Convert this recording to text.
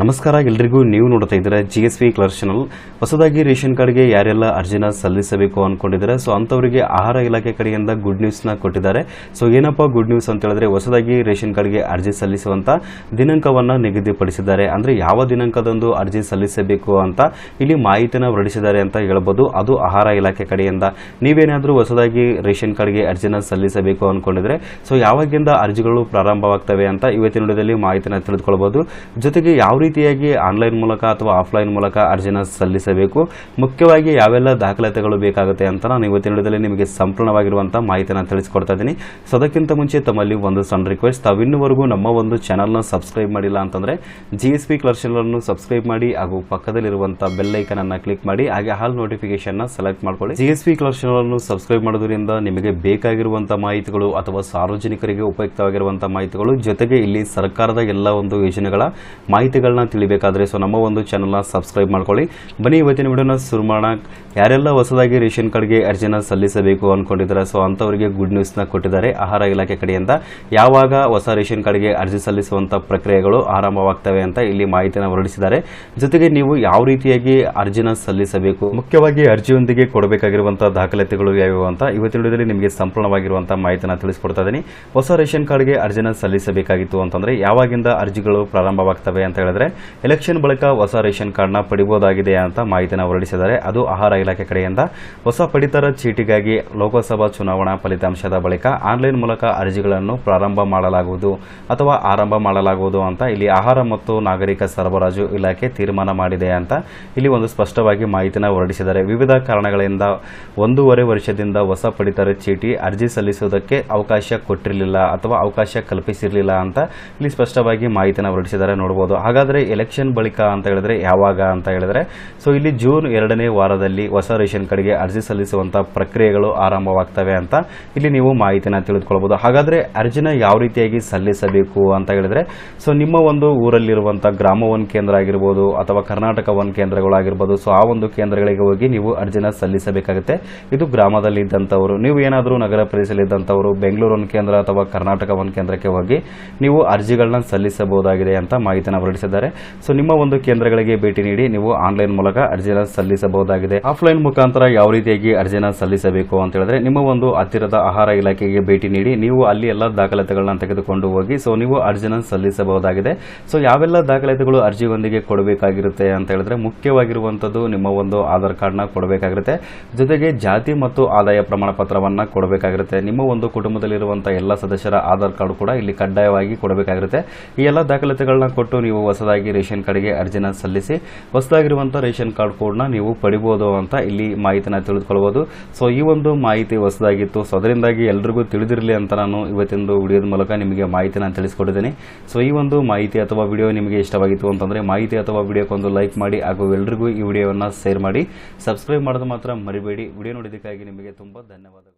ನಮಸ್ಕಾರ ಎಲ್ರಿಗೂ. ನೀವು ನೋಡ್ತಾ ಇದ್ದೀರಾ ಜಿ ಎಸ್ ವಿ ಕ್ಲರ್ ಚಾನಲ್ ಹೊಸದಾಗಿ ರೇಷನ್ ಕಾರ್ಡ್ಗೆ ಯಾರೆಲ್ಲ ಅರ್ಜಿನ ಸಲ್ಲಿಸಬೇಕು ಅನ್ಕೊಂಡಿದ್ದಾರೆ? ಸೊ ಅಂಥವರಿಗೆ ಆಹಾರ ಇಲಾಖೆ ಕಡೆಯಿಂದ ಗುಡ್ ನ್ಯೂಸ್ನ ಕೊಟ್ಟಿದ್ದಾರೆ. ಸೊ ಏನಪ್ಪ ಗುಡ್ ನ್ಯೂಸ್ ಅಂತ ಹೇಳಿದ್ರೆ, ಹೊಸದಾಗಿ ರೇಷನ್ ಕಾರ್ಡ್ಗೆ ಅರ್ಜಿ ಸಲ್ಲಿಸುವಂತ ದಿನಾಂಕವನ್ನು ನಿಗದಿಪಡಿಸಿದ್ದಾರೆ. ಅಂದ್ರೆ ಯಾವ ದಿನಾಂಕದಂದು ಅರ್ಜಿ ಸಲ್ಲಿಸಬೇಕು ಅಂತ ಇಲ್ಲಿ ಮಾಹಿತಿನ ಹೊರಡಿಸಿದ್ದಾರೆ ಅಂತ ಹೇಳ್ಬೋದು. ಅದು ಆಹಾರ ಇಲಾಖೆ ಕಡೆಯಿಂದ. ನೀವೇನಾದರೂ ಹೊಸದಾಗಿ ರೇಷನ್ ಕಾರ್ಡ್ಗೆ ಅರ್ಜಿನ ಸಲ್ಲಿಸಬೇಕು ಅನ್ಕೊಂಡಿದ್ರೆ ಸೊ ಯಾವಾಗಿಂದ ಅರ್ಜಿಗಳು ಪ್ರಾರಂಭವಾಗ್ತವೆ ಅಂತ ಇವತ್ತಿನ ವಿಡಿಯೋದಲ್ಲಿ ಮಾಹಿತಿನ ತಿಳಿದುಕೊಳ್ಬೋದು. ಜೊತೆಗೆ ಯಾವ ರೀತಿಯಾಗಿ ಆನ್ಲೈನ್ ಮೂಲಕ ಅಥವಾ ಆಫ್ಲೈನ್ ಮೂಲಕ ಅರ್ಜಿನ ಸಲ್ಲಿಸಬೇಕು. ಮುಖ್ಯವಾಗಿ ಯಾವೆಲ್ಲ ದಾಖಲಾತಿಗಳು ಬೇಕಾಗುತ್ತೆ ಅಂತ ನಾನು ಇವತ್ತಿನ ವಿಡಿಯೋದಲ್ಲಿ ನಿಮಗೆ ಸಂಪೂರ್ಣವಾಗಿರುವಂತಹ ಮಾಹಿತಿಯನ್ನು ತಿಳಿಸ್ಕೊಡ್ತಾ ಇದ್ದೀನಿ. ಸೊ ಅದಕ್ಕಿಂತ ಮುಂಚೆ ತಮ್ಮಲ್ಲಿ ಒಂದು ಸಣ್ಣ ರಿಕ್ವೆಸ್ಟ್ ತಾವು ಇನ್ನುವರೆಗೂ ನಮ್ಮ ಒಂದು ಚಾನಲ್ನ ಸಬ್ಸ್ಕ್ರೈಬ್ ಮಾಡಿಲ್ಲ ಅಂತಂದರೆ ಜಿ ಎಸ್ ಪಿ ಕ್ಲರ್ಷನ್ ಸಬ್ಸ್ಕ್ರೈಬ್ ಮಾಡಿ ಹಾಗೂ ಪಕ್ಕದಲ್ಲಿರುವಂಥ ಬೆಲ್ ಐಕನ್ ಅನ್ನ ಕ್ಲಿಕ್ ಮಾಡಿ ಹಾಗೆ ಹಾಲ್ ನೋಟಿಫಿಕೇಶನ್ನ ಸೆಲೆಕ್ಟ್ ಮಾಡ್ಕೊಳ್ಳಿ. ಜಿ ಎಸ್ ಪಿ ಕ್ಲರ್ಷನ್ ಸಬ್ಸ್ಕ್ರೈಬ್ ಮಾಡೋದ್ರಿಂದ ನಿಮಗೆ ಬೇಕಾಗಿರುವಂಥ ಮಾಹಿತಿಗಳು ಅಥವಾ ಸಾರ್ವಜನಿಕರಿಗೆ ಉಪಯುಕ್ತವಾಗಿರುವಂಥ ಮಾಹಿತಿಗಳು ಜೊತೆಗೆ ಇಲ್ಲಿ ಸರ್ಕಾರದ ಎಲ್ಲ ಒಂದು ಯೋಜನೆಗಳ ಮಾಹಿತಿಗಳನ್ನ ತಿಳಿಬೇಕಾದ್ರೆ ಸೊ ನಮ್ಮ ಒಂದು ಚಾನಲ್ನ ಸಬ್ಸ್ಕ್ರೈಬ್ ಮಾಡ್ಕೊಳ್ಳಿ. ಬನ್ನಿ, ಇವತ್ತಿನ ವಿಡಿಯೋನ ಶುರು ಮಾಡೋಣ. ಯಾರೆಲ್ಲ ಹೊಸದಾಗಿ ರೇಷನ್ ಕಾರ್ಡ್ಗೆ ಅರ್ಜಿನ ಸಲ್ಲಿಸಬೇಕು ಅಂದ್ಕೊಂಡಿದ್ದಾರೆ ಸೊ ಅಂಥವರಿಗೆ ಗುಡ್ ನ್ಯೂಸ್ನ ಕೊಟ್ಟಿದ್ದಾರೆ ಆಹಾರ ಇಲಾಖೆ ಕಡೆಯಿಂದ. ಯಾವಾಗ ಹೊಸ ರೇಷನ್ ಕಾರ್ಡ್ಗೆ ಅರ್ಜಿ ಸಲ್ಲಿಸುವಂಥ ಪ್ರಕ್ರಿಯೆಗಳು ಆರಂಭವಾಗ್ತವೆ ಅಂತ ಇಲ್ಲಿ ಮಾಹಿತಿಯನ್ನು ಹೊರಡಿಸಿದ್ದಾರೆ. ಜೊತೆಗೆ ನೀವು ಯಾವ ರೀತಿಯಾಗಿ ಅರ್ಜಿನ ಸಲ್ಲಿಸಬೇಕು, ಮುಖ್ಯವಾಗಿ ಅರ್ಜಿಯೊಂದಿಗೆ ಕೊಡಬೇಕಾಗಿರುವಂತಹ ದಾಖಲಾತಿಗಳು ಯಾವ್ಯಾವ ಅಂತ ಇವತ್ತಿನ ವಿಡಿಯೋದಲ್ಲಿ ನಿಮಗೆ ಸಂಪೂರ್ಣವಾಗಿರುವಂತಹ ಮಾಹಿತಿಯನ್ನು ತಿಳಿಸ್ಕೊಡ್ತಾ ಇದ್ದೀನಿ. ಹೊಸ ರೇಷನ್ ಕಾರ್ಡ್ಗೆ ಅರ್ಜಿನ ಸಲ್ಲಿಸಬೇಕಾಗಿತ್ತು ಅಂತಂದ್ರೆ ಯಾವಾಗಿಂದ ಅರ್ಜಿಗಳು ಪ್ರಾರಂಭವಾಗ್ತವೆ ಅಂತ ಹೇಳಿದ್ರೆ ಎಲೆಕ್ಷನ್ ಬಳಿಕ ಹೊಸ ರೇಷನ್ ಕಾರ್ಡ್ನ ಪಡಿಬಹುದಾಗಿದೆ ಅಂತ ಮಾಹಿತಿನ ಹೊರಡಿಸಿದ್ದಾರೆ. ಅದು ಆಹಾರ ಇಲಾಖೆ ಕಡೆಯಿಂದ ಹೊಸ ಪಡಿತರ ಚೀಟಿಗಾಗಿ ಲೋಕಸಭಾ ಚುನಾವಣಾ ಫಲಿತಾಂಶದ ಬಳಿಕ ಆನ್ಲೈನ್ ಮೂಲಕ ಅರ್ಜಿಗಳನ್ನು ಪ್ರಾರಂಭ ಮಾಡಲಾಗುವುದು ಅಥವಾ ಆರಂಭ ಮಾಡಲಾಗುವುದು ಅಂತ ಇಲ್ಲಿ ಆಹಾರ ಮತ್ತು ನಾಗರಿಕ ಸರಬರಾಜು ಇಲಾಖೆ ತೀರ್ಮಾನ ಮಾಡಿದೆ ಅಂತ ಇಲ್ಲಿ ಒಂದು ಸ್ಪಷ್ಟವಾಗಿ ಮಾಹಿತಿನ ಹೊರಡಿಸಿದ್ದಾರೆ. ವಿವಿಧ ಕಾರಣಗಳಿಂದ ಒಂದೂವರೆ ವರ್ಷದಿಂದ ಹೊಸ ಪಡಿತರ ಚೀಟಿ ಅರ್ಜಿ ಸಲ್ಲಿಸುವುದಕ್ಕೆ ಅವಕಾಶ ಕೊಟ್ಟಿರಲಿಲ್ಲ ಅಥವಾ ಅವಕಾಶ ಕಲ್ಪಿಸಿರಲಿಲ್ಲ ಅಂತ ಇಲ್ಲಿ ಸ್ಪಷ್ಟವಾಗಿ ಮಾಹಿತಿನ ಹೊರಡಿಸಿದ್ದಾರೆ. ನೋಡಬಹುದು ಹಾಗಾದ್ರೆ ಎಲೆಕ್ಷನ್ ಬಳಿಕ ಅಂತ ಹೇಳಿದ್ರೆ ಯಾವಾಗ ಅಂತ ಹೇಳಿದ್ರೆ ಸೊ ಇಲ್ಲಿ ಜೂನ್ ಎರಡನೇ ವಾರದಲ್ಲಿ ಹೊಸ ರೇಷನ್ ಕಾರ್ಡ್ಗೆ ಅರ್ಜಿ ಸಲ್ಲಿಸುವಂತ ಪ್ರಕ್ರಿಯೆಗಳು ಆರಂಭವಾಗ್ತವೆ ಅಂತ ಇಲ್ಲಿ ನೀವು ಮಾಹಿತಿನ ತಿಳಿದುಕೊಳ್ಬೋದು ಹಾಗಾದ್ರೆ ಅರ್ಜಿನ ಯಾವ ರೀತಿಯಾಗಿ ಸಲ್ಲಿಸಬೇಕು ಅಂತ ಹೇಳಿದ್ರೆ ಸೊ ನಿಮ್ಮ ಒಂದು ಊರಲ್ಲಿರುವಂಥ ಗ್ರಾಮ ಒನ್ ಕೇಂದ್ರ ಆಗಿರ್ಬೋದು ಅಥವಾ ಕರ್ನಾಟಕ ಒನ್ ಕೇಂದ್ರಗಳಾಗಿರ್ಬೋದು ಸೊ ಆ ಒಂದು ಕೇಂದ್ರಗಳಿಗೆ ಹೋಗಿ ನೀವು ಅರ್ಜಿನ ಸಲ್ಲಿಸಬೇಕಾಗುತ್ತೆ. ಇದು ಗ್ರಾಮದಲ್ಲಿ ಇದ್ದಂಥವರು ನೀವು ಏನಾದರೂ ನಗರ ಪ್ರದೇಶದಲ್ಲಿ ಇದ್ದಂಥವರು ಬೆಂಗಳೂರು ಒಂದು ಕೇಂದ್ರ ಅಥವಾ ಕರ್ನಾಟಕ ಒಂದು ಕೇಂದ್ರಕ್ಕೆ ಹೋಗಿ ನೀವು ಅರ್ಜಿಗಳನ್ನ ಸಲ್ಲಿಸಬಹುದಾಗಿದೆ ಅಂತ ಮಾಹಿತಿನ ಹೊರಡಿಸಿದ್ದಾರೆ. ಸೊ ನಿಮ್ಮ ಒಂದು ಕೇಂದ್ರಗಳಿಗೆ ಭೇಟಿ ನೀಡಿ ನೀವು ಆನ್ಲೈನ್ ಮೂಲಕ ಅರ್ಜಿನ ಸಲ್ಲಿಸಬಹುದಾಗಿದೆ. ಆಫ್ಲೈನ್ ಮುಖಾಂತರ ಯಾವ ರೀತಿಯಾಗಿ ಅರ್ಜಿನ ಸಲ್ಲಿಸಬೇಕು ಅಂತ ಹೇಳಿದ್ರೆ, ನಿಮ್ಮ ಒಂದು ಹತ್ತಿರದ ಆಹಾರ ಇಲಾಖೆಗೆ ಭೇಟಿ ನೀಡಿ ನೀವು ಅಲ್ಲಿ ಎಲ್ಲ ದಾಖಲಾತಿಗಳನ್ನ ತೆಗೆದುಕೊಂಡು ಹೋಗಿ ಸೊ ನೀವು ಅರ್ಜಿನ ಸಲ್ಲಿಸಬಹುದಾಗಿದೆ. ಸೊ ಯಾವೆಲ್ಲ ದಾಖಲಾತಿಗಳು ಅರ್ಜಿಯೊಂದಿಗೆ ಕೊಡಬೇಕಾಗಿರುತ್ತೆ ಅಂತ ಹೇಳಿದ್ರೆ ಮುಖ್ಯವಾಗಿರುವಂತದ್ದು ನಿಮ್ಮ ಒಂದು ಆಧಾರ್ ಕಾರ್ಡ್ನ ಕೊಡಬೇಕಾಗಿರುತ್ತೆ. ಜೊತೆಗೆ ಜಾತಿ ಮತ್ತು ಆದಾಯ ಪ್ರಮಾಣ ಪತ್ರವನ್ನ ಕೊಡಬೇಕಾಗಿರುತ್ತೆ. ನಿಮ್ಮ ಒಂದು ಕುಟುಂಬದಲ್ಲಿರುವಂತಹ ಎಲ್ಲ ಸದಸ್ಯರ ಆಧಾರ್ ಕಾರ್ಡ್ ಕೂಡ ಇಲ್ಲಿ ಕಡ್ಡಾಯವಾಗಿ ಕೊಡಬೇಕಾಗಿರುತ್ತೆ. ಈ ಎಲ್ಲ ದಾಖಲಾತಿಗಳನ್ನ ಕೊಟ್ಟು ನೀವು ಹೊಸದಾಗಿ ರೇಷನ್ ಕಾರ್ಡ್ಗೆ ಅರ್ಜಿನ ಸಲ್ಲಿಸಿ ಹೊಸದಾಗಿರುವಂತಹ ರೇಷನ್ ಕಾರ್ಡ್ ಕೋಡ್ನ ನೀವು ಪಡಿಬಹುದು ಅಂತ ಇಲ್ಲಿ ಮಾಹಿತಿನ ತಿಳಿದುಕೊಳ್ಬಹುದು ಸೊ ಈ ಒಂದು ಮಾಹಿತಿ ಹೊಸದಾಗಿತ್ತು. ಸೊ ಅದರಿಂದಾಗಿ ಎಲ್ರಿಗೂ ತಿಳಿದಿರಲಿ ಅಂತ ನಾನು ಇವತ್ತಿಂದು ವಿಡಿಯೋದ ಮೂಲಕ ನಿಮಗೆ ಮಾಹಿತಿನ ತಿಳಿಸ್ಕೊಟ್ಟಿದ್ದೀನಿ. ಸೊ ಈ ಒಂದು ಮಾಹಿತಿ ಅಥವಾ ವಿಡಿಯೋ ನಿಮಗೆ ಇಷ್ಟವಾಗಿತ್ತು ಅಂತಂದ್ರೆ ಮಾಹಿತಿ ಅಥವಾ ವಿಡಿಯೋಕ್ಕೊಂದು ಲೈಕ್ ಮಾಡಿ ಹಾಗೂ ಎಲ್ರಿಗೂ ಈ ವಿಡಿಯೋವನ್ನು ಶೇರ್ ಮಾಡಿ. ಸಬ್ಸ್ಕ್ರೈಬ್ ಮಾಡೋದು ಮಾತ್ರ ಮರಿಬೇಡಿ. ವಿಡಿಯೋ ನೋಡಿದ್ದಕ್ಕಾಗಿ ನಿಮಗೆ ತುಂಬಾ ಧನ್ಯವಾದಗಳು.